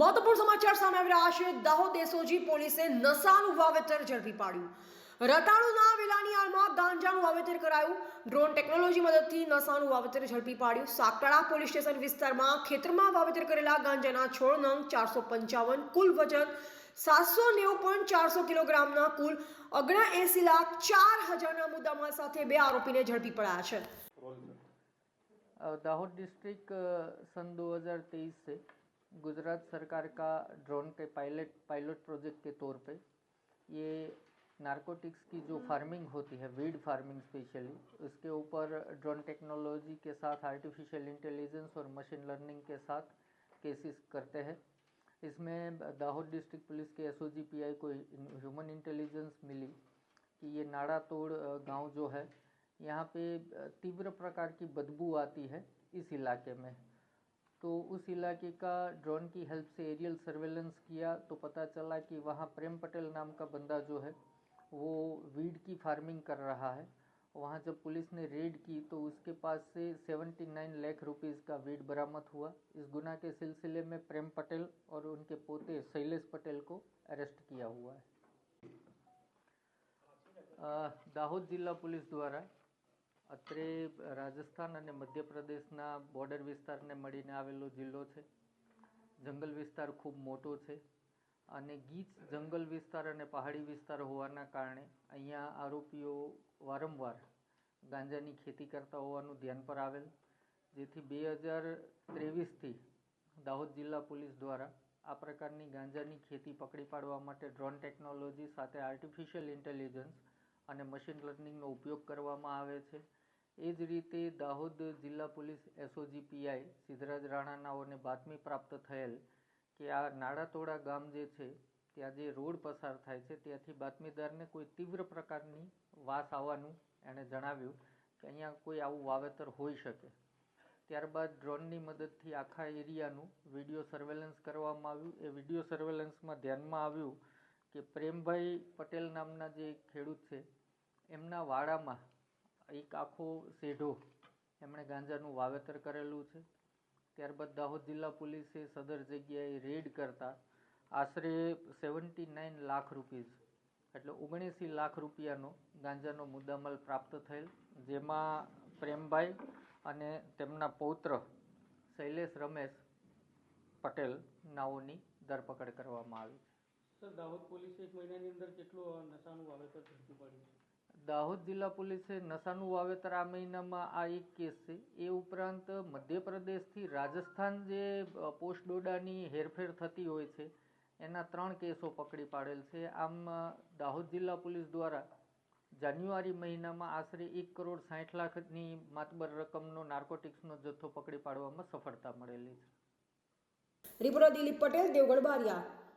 મહત્વપૂર્ણ સમાચાર સામે આવી રહ્યા છે. દાહોદ એસઓજી પોલીસે નશાનું વાવેતર ઝડપી પાડ્યું. રતાણુના વેલાની આળમાં ગાંજાનું વાવેતર કરાયું. ડ્રોન ટેકનોલોજી મદદથી નશાનું વાવેતર ઝડપી પાડ્યું. સાકડા પોલીસ સ્ટેશન વિસ્તારમાં ખેતરમાં વાવેતર કરેલા ગાંજાના છોડ નંગ ચારસો પંચાવન, કુલ વજન સાતસો નેવું પોઈન્ટ ચારસો કિલોગ્રામના, કુલ અગણા એસી લાખ ચાર હજારના મુદ્દામાં સાથે બે આરોપીને ઝડપી પડ્યા છે. દાહોદ ડિસ્ટ્રિક્ટ સન દો હજાર તેઈસ છે. गुजरात सरकार का ड्रोन के पायलट पायलट प्रोजेक्ट के तौर पे ये नारकोटिक्स की जो फ़ार्मिंग होती है वीड फ़ार्मिंग स्पेशली उसके ऊपर ड्रोन टेक्नोलॉजी के साथ आर्टिफिशियल इंटेलिजेंस और मशीन लर्निंग के साथ केसेस करते हैं। इसमें दाहोद डिस्ट्रिक्ट पुलिस के एस को ह्यूमन इंटेलिजेंस मिली कि ये नाड़ा तोड़ गाँव जो है, यहाँ पे तीव्र प्रकार की बदबू आती है इस इलाके में। तो उस इलाके का ड्रोन की हेल्प से एरियल सर्वेलेंस किया तो पता चला कि वहाँ प्रेम पटेल नाम का बंदा जो है, वो वीड की फ़ार्मिंग कर रहा है। वहाँ जब पुलिस ने रेड की तो उसके पास से 79 लाख रुपीस का वीड बरामद हुआ। इस गुना के सिलसिले में प्रेम पटेल और उनके पोते शैलेश पटेल को अरेस्ट किया हुआ है। दाहोद जिला पुलिस द्वारा અત્રે રાજસ્થાન અને મધ્યપ્રદેશના બોર્ડર વિસ્તારને મળીને આવેલો જિલ્લો છે. જંગલ વિસ્તાર ખૂબ મોટો છે અને ગીચ જંગલ વિસ્તાર અને પહાડી વિસ્તાર હોવાના કારણે અહીંયા આરોપીઓ વારંવાર ગાંજાની ખેતી કરતા હોવાનું ધ્યાન પર આવેલ. જેથી બે હજાર ત્રેવીસથી દાહોદ જિલ્લા પોલીસ દ્વારા આ પ્રકારની ગાંજાની ખેતી પકડી પાડવા માટે ડ્રોન ટેકનોલોજી સાથે આર્ટિફિશિયલ ઇન્ટેલિજન્સ અને મશીન લર્નિંગનો ઉપયોગ કરવામાં આવે છે. એ જ રીતે દાહોદ જિલ્લા પોલીસ એસઓજી પીઆઈ સિદ્ધરાજ રાણાનાઓને બાતમી પ્રાપ્ત થયેલ કે આ નાળાતોડા ગામ જે છે, ત્યાં જે રોડ પસાર થાય છે, ત્યાંથી બાતમીદારને કોઈ તીવ્ર પ્રકારની વાસ આવવાનું એણે જણાવ્યું કે અહીંયા કોઈ આવું વાવેતર હોઈ શકે. ત્યારબાદ ડ્રોનની મદદથી આખા એરિયાનું વીડિયો સર્વેલન્સ કરવામાં આવ્યું. એ વીડિયો સર્વેલન્સમાં ધ્યાનમાં આવ્યું કે પ્રેમભાઈ પટેલ નામના જે ખેડૂત છે એમના વાડામાં એક આખો શેઢો એમણે ગાંજાનું વાવેતર કરેલું છે. ત્યારબાદ દાહોદ જિલ્લા પોલીસે સદર જગ્યાએ રેડ કરતા આશરે સેવન્ટી નાઇન લાખ રૂપીઝ એટલે ઓગણએંસી લાખ રૂપિયાનો ગાંજાનો મુદ્દામાલ પ્રાપ્ત થયેલ, જેમાં પ્રેમભાઈ અને તેમના પૌત્ર શૈલેષ રમેશ પટેલ નાઓની ધરપકડ કરવામાં આવી છે. સર, દાહોદ પોલીસે એક મહિનાની અંદર કેટલું નશાનું વાવેતર પાડ્યું? દાહોદ જિલ્લા પોલીસે નશાનું વાવેતર આ મહિનામાં આ એક કેસ છે. એ ઉપરાંત મધ્યપ્રદેશથી રાજસ્થાન જે પોસ્ટ ડોડાની હેરફેર થતી હોય છે, એના ત્રણ કેસો પકડી પાડેલ છે. આમ દાહોદ જિલ્લા પોલીસ દ્વારા જાન્યુઆરી મહિનામાં આશરે એક કરોડ સાઠ લાખની માતબર રકમનો નાર્કોટિક્સનો જથ્થો પકડી પાડવામાં સફળતા મળેલી છે. રિપોર્ટર દિલીપ પટેલ, દેવગઢ બારિયા.